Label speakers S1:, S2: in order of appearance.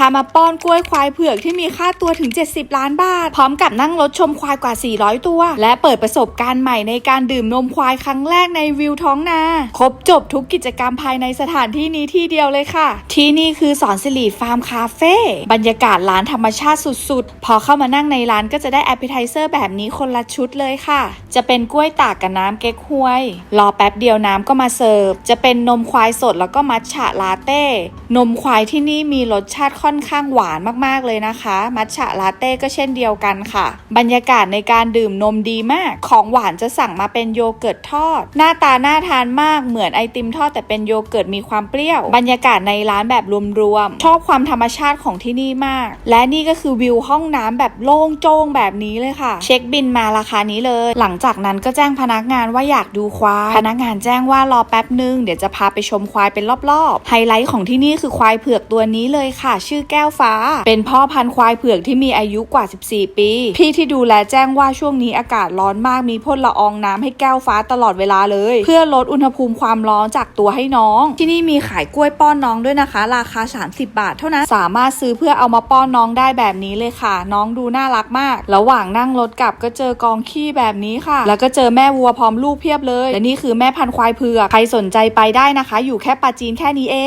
S1: พามาป้อนกล้วยควายเผือกที่มีค่าตัวถึง 70 ล้านบาท พร้อมกับนั่งรถชมควายกว่า 400 ตัว และเปิดประสบการณ์ใหม่ในการดื่มนมควายครั้งแรกในวิวท้องนา ครบจบทุกกิจกรรมภายในสถานที่นี้ที่เดียวเลยค่ะ ที่นี่คือสอนสิริฟาร์มคาเฟ่บรรยากาศร้านธรรมชาติสุดๆ พอเข้ามานั่งในร้านก็จะได้แอปเป i ไ e เซอร์แบบนี้คนละชุดเลยค่ะ จะเป็นกล้วยตากกับน้ำเก๊กฮวย รอแป๊บเดียวน้ำก็มาเสิร์ฟ จะเป็นนมควายสดแล้วก็มัทฉะลาเต้ นมควายที่นี่มีรสชาติค่อน่อนข้างหวานมากๆเลยนะคะ มัทฉะลาเต้ก็เช่นเดียวกันค่ะ บรรยากาศในการดื่มนมดีมาก ของหวานจะสั่งมาเป็นโยเกิร์ตทอด หน้าตาน่าทานมากเหมือนไอติมทอดแต่เป็นโยเกิร์ตมีความเปรี้ยว บรรยากาศในร้านแบบรวมๆชอบความธรรมชาติของที่นี่มาก และนี่ก็คือวิวห้องน้ำแบบโล่งโจ้งแบบนี้เลยค่ะ เช็คบินมาราคานี้เลย หลังจากนั้นก็แจ้งพนักงานว่าอยากดูควายพนักงานแจ้งว่ารอแป๊บนึงเดี๋ยวจะพาไปชมควายเป็นรอบๆไฮไลท์ของที่นี่คือควายเผือกตัวนี้เลยค่ะชื่อแก้วฟ้า เป็นพ่อพันธุ์ควายเผือกที่มีอายุกว่า 14 ปี พี่ที่ดูแลแจ้งว่าช่วงนี้อากาศร้อนมากมีพ่นละอองน้ำให้แก้วฟ้าตลอดเวลาเลย เพื่อลดอุณหภูมิความร้อนจากตัวให้น้อง ที่นี่มีขายกล้วยป้อนน้องด้วยนะคะ ราคา 30 บาท เท่านั้นสามารถซื้อเพื่อเอามาป้อนน้องได้แบบนี้เลยค่ะ น้องดูน่ารักมาก ระหว่างนั่งรถกลับก็เจอกองขี้แบบนี้ค่ะ แล้วก็เจอแม่วัวพร้อมลูกเพียบเลยและนี่คือแม่พันธุ์ควายเผือกใครสนใจไปได้นะคะ อยู่แค่ปาจีนแค่นี้เอง